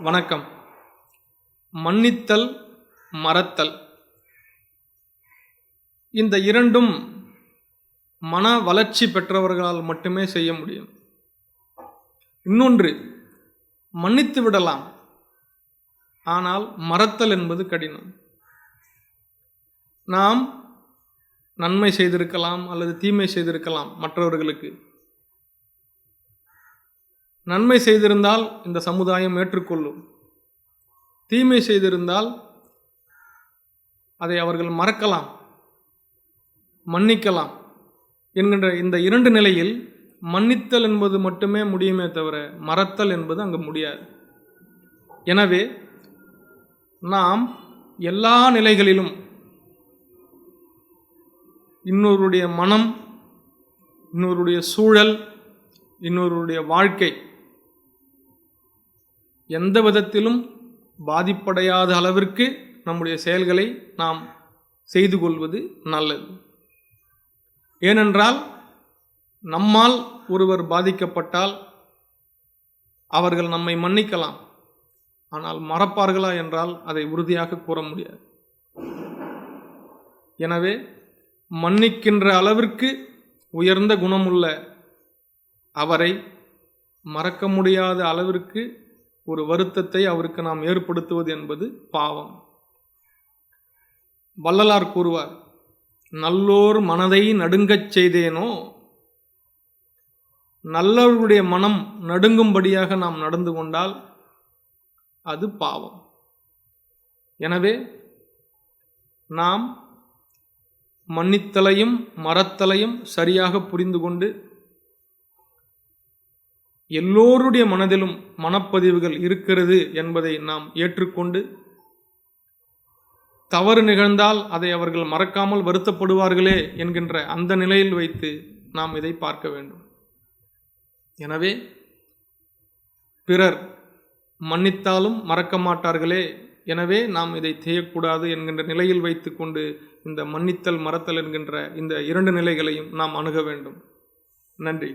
வணக்கம். மன்னித்தல் மறத்தல். இந்த இரண்டும் மன வளர்ச்சி பெற்றவர்களால் மட்டுமே செய்ய முடியும். இன்னொன்று மன்னித்து விடலாம். ஆனால் மறத்தல் என்பது கடினம். நாம் நன்மை செய்திருக்கலாம் அல்லது தீமை செய்திருக்கலாம் மற்றவர்களுக்கு. நன்மை செய்திருந்தால் இந்த சமுதாயம் ஏற்றுக்கொள்ளும். தீமை செய்திருந்தால் அதை அவர்கள் மறக்கலாம் மன்னிக்கலாம் என்கின்ற இந்த இரண்டு நிலையில் மன்னித்தல் என்பது மட்டுமே முடியுமே தவிர மறத்தல் என்பது அங்கு முடியாது. எனவே நாம் எல்லா நிலைகளிலும் இன்னொருடைய மனம் இன்னொருடைய சூழல் இன்னொருடைய வாழ்க்கை எந்த விதத்திலும் பாதிப்படையாத அளவிற்கு நம்முடைய செயல்களை நாம் செய்து கொள்வது நல்லது. ஏனென்றால் நம்மால் ஒருவர் பாதிக்கப்பட்டால் அவர்கள் நம்மை மன்னிக்கலாம். ஆனால் மறப்பார்களா என்றால் அதை உறுதியாக கூற முடியாது. எனவே மன்னிக்கின்ற அளவிற்கு உயர்ந்த குணமுள்ள அவரை மறக்க முடியாத அளவிற்கு ஒரு வருத்தத்தை அவருக்கு நாம் ஏற்படுத்துவது என்பது பாவம். வள்ளலார் கூறுவார் நல்லோர் மனதை நடுங்கச் செய்தேனோ? நல்லவர்களுடைய மனம் நடுங்கும்படியாக நாம் நடந்து கொண்டால் அது பாவம். எனவே நாம் மன்னித்தலையும் மரத்தலையும் சரியாக புரிந்து கொண்டு எல்லோருடைய மனதிலும் மனப்பதிவுகள் இருக்கிறது என்பதை நாம் ஏற்றுக்கொண்டு தவறு நிகழ்ந்தால் அதை அவர்கள் மறக்காமல் வருத்தப்படுவார்களே என்கின்ற அந்த நிலையில் வைத்து நாம் இதை பார்க்க வேண்டும். எனவே பிறர் மன்னித்தாலும் மறக்க மாட்டார்களே எனவே நாம் இதை செய்யக்கூடாது என்கின்ற நிலையில் வைத்துக்கொண்டு இந்த மன்னித்தல் மறத்தல் என்கின்ற இந்த இரண்டு நிலைகளையும் நாம் அணுக வேண்டும். நன்றி.